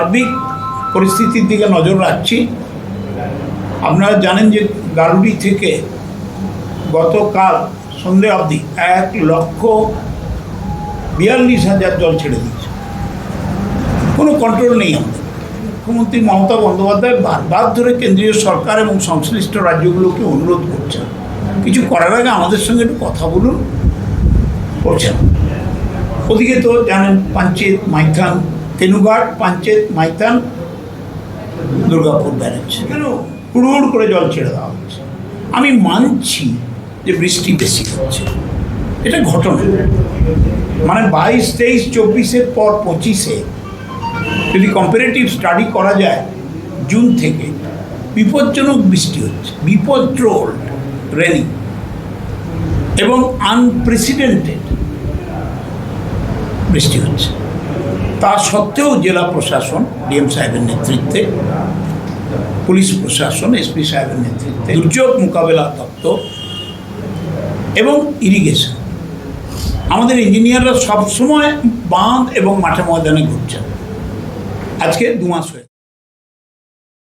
সার্বিক পরিস্থিতির দিকে নজর রাখছি। আপনারা জানেন যে গারুডি থেকে গতকাল সন্ধে অবধি এক লক্ষ বিয়াল্লিশ হাজার জল ছেড়ে দিয়েছে। কোনো কন্ট্রোল নেই আমাদের। মুখ্যমন্ত্রী মমতা বন্দ্যোপাধ্যায় বারবার ধরে কেন্দ্রীয় সরকার এবং সংশ্লিষ্ট রাজ্যগুলোকে অনুরোধ করছেন। কিছু করার আগে আমাদের সঙ্গে একটু কথা বলুন। করছেন। ওদিকে তো জানেন পাঞ্চেত, মাইথান তেনুঘাট পাঞ্চেত, মাইতান, দুর্গাপুর ব্যারেজ। কেন? হুড় করে জল ছেড়ে দেওয়া হচ্ছে। আমি মানছি যে বৃষ্টি বেশি হচ্ছে। এটা ঘটনা। মানে বাইশ, তেইশ, চব্বিশের পর পঁচিশে যদি কম্পারেটিভ স্টাডি করা যায়, জুন থেকে বিপজ্জনক বৃষ্টি হচ্ছে। বিপদ্রোল রেনি এবং আনপ্রেসিডেন্টেড বৃষ্টি হচ্ছে। তা সত্ত্বেও জেলা প্রশাসন, ডিএম সাহেবের নেতৃত্বে, পুলিশ প্রশাসন, এসপি সাহেবের নেতৃত্বে, দুর্যোগ মোকাবেলা দপ্তর এবং ইরিগেশন। আমাদের ইঞ্জিনিয়াররা সবসময় বাঁধ এবং মাঠে ময়দানে ঘুরছেন। আজকে দু মাস